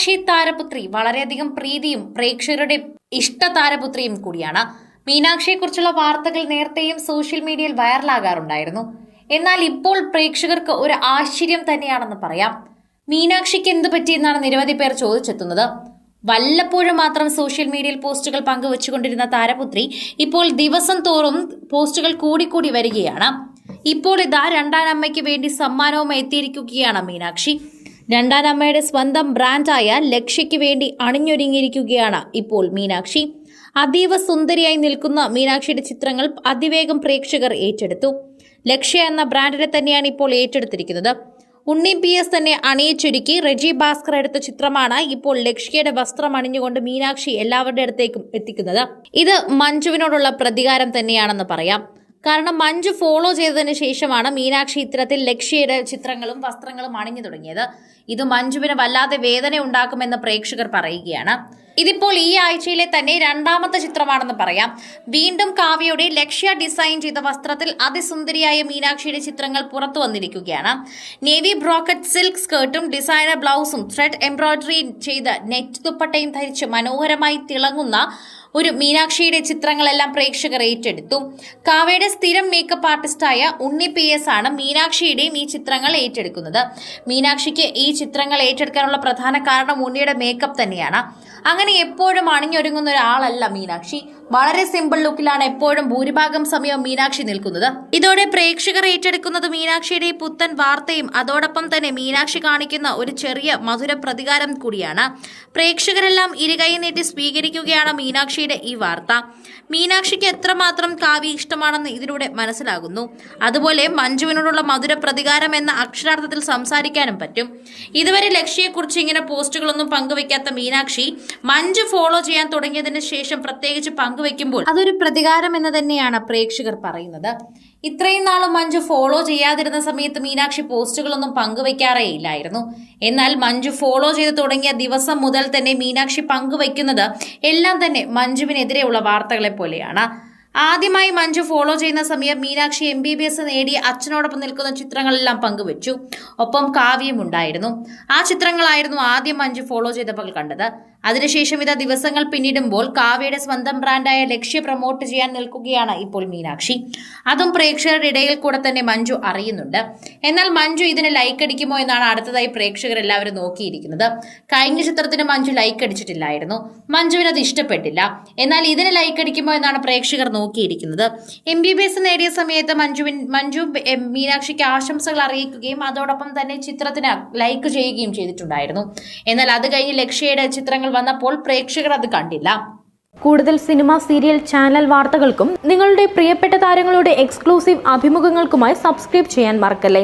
മീനാക്ഷി താരപുത്രി വളരെയധികം പ്രീതിയും പ്രേക്ഷകരുടെ ഇഷ്ട താരപുത്രിയും കൂടിയാണ്. മീനാക്ഷിയെക്കുറിച്ചുള്ള വാർത്തകൾ നേരത്തെയും സോഷ്യൽ മീഡിയയിൽ വൈറലാകാറുണ്ടായിരുന്നു. എന്നാൽ ഇപ്പോൾ പ്രേക്ഷകർക്ക് ഒരു ആശ്ചര്യം തന്നെയാണെന്ന് പറയാം. മീനാക്ഷിക്ക് എന്ത് പറ്റിയെന്നാണ് നിരവധി പേർ ചോദിച്ചെത്തുന്നത്. വല്ലപ്പോഴും മാത്രം സോഷ്യൽ മീഡിയയിൽ പോസ്റ്റുകൾ പങ്കുവച്ചുകൊണ്ടിരുന്ന താരപുത്രി ഇപ്പോൾ ദിവസം തോറും പോസ്റ്റുകൾ കൂടിക്കൂടി വരികയാണ്. ഇപ്പോൾ ഇതാ രണ്ടാനമ്മയ്ക്ക് വേണ്ടി സമ്മാനവും എത്തിയിരിക്കുകയാണ് മീനാക്ഷി. രണ്ടാനമ്മയുടെ സ്വന്തം ബ്രാൻഡായ ലക്ഷ്യയ്ക്ക് വേണ്ടി അണിഞ്ഞൊരുങ്ങിയിരിക്കുകയാണ് ഇപ്പോൾ മീനാക്ഷി. അതീവ സുന്ദരിയായി നിൽക്കുന്ന മീനാക്ഷിയുടെ ചിത്രങ്ങൾ അതിവേഗം പ്രേക്ഷകർ ഏറ്റെടുത്തു. ലക്ഷ്യ എന്ന ബ്രാൻഡിനെ തന്നെയാണ് ഇപ്പോൾ ഏറ്റെടുത്തിരിക്കുന്നത്. ഉണ്ണി പി എസ് തന്നെ അണിയിച്ചൊരുക്കി റെജി ഭാസ്കർ എടുത്ത ചിത്രമാണ് ഇപ്പോൾ ലക്ഷ്യയുടെ വസ്ത്രം അണിഞ്ഞുകൊണ്ട് മീനാക്ഷി എല്ലാവരുടെ അടുത്തേക്കും എത്തിക്കുന്നത്. ഇത് മഞ്ജുവിനോടുള്ള പ്രതികാരം തന്നെയാണെന്ന് പറയാം. കാരണം മഞ്ജു ഫോളോ ചെയ്തതിന് ശേഷമാണ് മീനാക്ഷി ഇത്തരത്തിൽ ലക്ഷ്യയുടെ ചിത്രങ്ങളും വസ്ത്രങ്ങളും അണിഞ്ഞു തുടങ്ങിയത്. ഇത് മഞ്ജുവിന് വല്ലാതെ വേദന ഉണ്ടാക്കുമെന്ന് പ്രേക്ഷകർ പറയുകയാണ്. ഇതിപ്പോൾ ഈ ആഴ്ചയിലെ തന്നെ രണ്ടാമത്തെ ചിത്രമാണെന്ന് പറയാം. വീണ്ടും കാവ്യയുടെ ലക്ഷ്യ ഡിസൈൻ ചെയ്ത വസ്ത്രത്തിൽ അതിസുന്ദരിയായ മീനാക്ഷിയുടെ ചിത്രങ്ങൾ പുറത്തു വന്നിരിക്കുകയാണ്. നേവി ബ്രോക്കറ്റ് സിൽക്ക് സ്കേർട്ടും ഡിസൈനർ ബ്ലൗസും ത്രെഡ് എംബ്രോയിഡറി ചെയ്ത നെറ്റ് ദുപ്പട്ടയും ധരിച്ച് മനോഹരമായി തിളങ്ങുന്ന ഒരു മീനാക്ഷിയുടെ ചിത്രങ്ങളെല്ലാം പ്രേക്ഷകർ ഏറ്റെടുത്തു. കാവ്യയുടെ സ്ഥിരം മേക്കപ്പ് ആർട്ടിസ്റ്റായ ഉണ്ണി പി എസ് ആണ് മീനാക്ഷിയുടെയും ഈ ചിത്രങ്ങൾ ഏറ്റെടുക്കുന്നത്. മീനാക്ഷിക്ക് ഈ ചിത്രങ്ങൾ ഏറ്റെടുക്കാനുള്ള പ്രധാന കാരണം ഉണ്ണിയുടെ മേക്കപ്പ് തന്നെയാണ്. അങ്ങനെ എപ്പോഴും അണിഞ്ഞൊരുങ്ങുന്ന ഒരാളല്ല മീനാക്ഷി. വളരെ സിമ്പിൾ ലുക്കിലാണ് എപ്പോഴും ഭൂരിഭാഗം സമയവും മീനാക്ഷി നിൽക്കുന്നത്. ഇതോടെ പ്രേക്ഷകർ ഏറ്റെടുക്കുന്നത് മീനാക്ഷിയുടെ പുത്തൻ വാർത്തയും അതോടൊപ്പം തന്നെ മീനാക്ഷി കാണിക്കുന്ന ഒരു ചെറിയ മധുര പ്രതികാരം കൂടിയാണ്. പ്രേക്ഷകരെല്ലാം ഇരുകൈ നീട്ടി സ്വീകരിക്കുകയാണ് മീനാക്ഷിയുടെ ഈ വാർത്ത. മീനാക്ഷിക്ക് എത്രമാത്രം കാവ്യ ഇഷ്ടമാണെന്ന് ഇതിലൂടെ മനസ്സിലാകുന്നു. അതുപോലെ മഞ്ജുവിനോടുള്ള മധുര പ്രതികാരം എന്ന അക്ഷരാർത്ഥത്തിൽ സംസാരിക്കാനും പറ്റും. ഇതുവരെ ലക്ഷ്യയെക്കുറിച്ച് ഇങ്ങനെ പോസ്റ്റുകളൊന്നും പങ്കുവെക്കാത്ത മീനാക്ഷി മഞ്ജു ഫോളോ ചെയ്യാൻ തുടങ്ങിയതിന് ശേഷം പ്രത്യേകിച്ച് പങ്കുവെക്കുമ്പോൾ അതൊരു പ്രതികാരം എന്ന് തന്നെയാണ് പ്രേക്ഷകർ പറയുന്നത്. ഇത്രയും നാളും മഞ്ജു ഫോളോ ചെയ്യാതിരുന്ന സമയത്ത് മീനാക്ഷി പോസ്റ്റുകളൊന്നും പങ്കുവെക്കാറേ ഇല്ലായിരുന്നു. എന്നാൽ മഞ്ജു ഫോളോ ചെയ്ത് തുടങ്ങിയ ദിവസം മുതൽ തന്നെ മീനാക്ഷി പങ്കുവെക്കുന്നത് എല്ലാം തന്നെ മഞ്ജുവിനെതിരെയുള്ള വാർത്തകളെ പോലെയാണ്. ആദ്യമായി മഞ്ജു ഫോളോ ചെയ്യുന്ന സമയം Meenakshi M B B S നേടി അച്ഛനോടൊപ്പം നിൽക്കുന്ന ചിത്രങ്ങളെല്ലാം പങ്കുവച്ചു. ഒപ്പം കാവ്യം ഉണ്ടായിരുന്നു. ആ ചിത്രങ്ങളായിരുന്നു ആദ്യം മഞ്ജു ഫോളോ ചെയ്തപ്പോൾ കണ്ടത്. അതിനുശേഷം ഇതാ ദിവസങ്ങൾ പിന്നിടുമ്പോൾ കാവ്യയുടെ സ്വന്തം ബ്രാൻഡായ ലക്ഷ്യ പ്രൊമോട്ട് ചെയ്യാൻ നിൽക്കുകയാണ് ഇപ്പോൾ മീനാക്ഷി. അതും പ്രേക്ഷകരുടെ ഇടയിൽ കൂടെ തന്നെ മഞ്ജു അറിയുന്നുണ്ട്. എന്നാൽ മഞ്ജു ഇതിന് ലൈക്ക് അടിക്കുമോ എന്നാണ് അടുത്തതായി പ്രേക്ഷകർ എല്ലാവരും നോക്കിയിരിക്കുന്നത്. കഴിഞ്ഞ ചിത്രത്തിന് മഞ്ജു ലൈക്ക് അടിച്ചിട്ടില്ലായിരുന്നു. മഞ്ജുവിന് അത് ഇഷ്ടപ്പെട്ടില്ല. എന്നാൽ ഇതിന് ലൈക്ക് അടിക്കുമോ എന്നാണ് പ്രേക്ഷകർ നോക്കിയിരിക്കുന്നത്. എം ബി ബി എസ് നേടിയ സമയത്ത് മഞ്ജുവിൻ മഞ്ജു മീനാക്ഷിക്ക് ആശംസകൾ അറിയിക്കുകയും അതോടൊപ്പം തന്നെ ചിത്രത്തിന് ലൈക്ക് ചെയ്യുകയും ചെയ്തിട്ടുണ്ടായിരുന്നു. എന്നാൽ അത് കഴിഞ്ഞ് ലക്ഷ്യയുടെ ചിത്രങ്ങൾ വന്നപ്പോൾ പ്രേക്ഷകർ അത് കണ്ടില്ല. കൂടുതൽ സിനിമ സീരിയൽ ചാനൽ വാർത്തകൾക്കും നിങ്ങളുടെ പ്രിയപ്പെട്ട താരങ്ങളുടെ എക്സ്ക്ലൂസീവ് അഭിമുഖങ്ങൾക്കുമായി സബ്സ്ക്രൈബ് ചെയ്യാൻ മറക്കല്ലേ?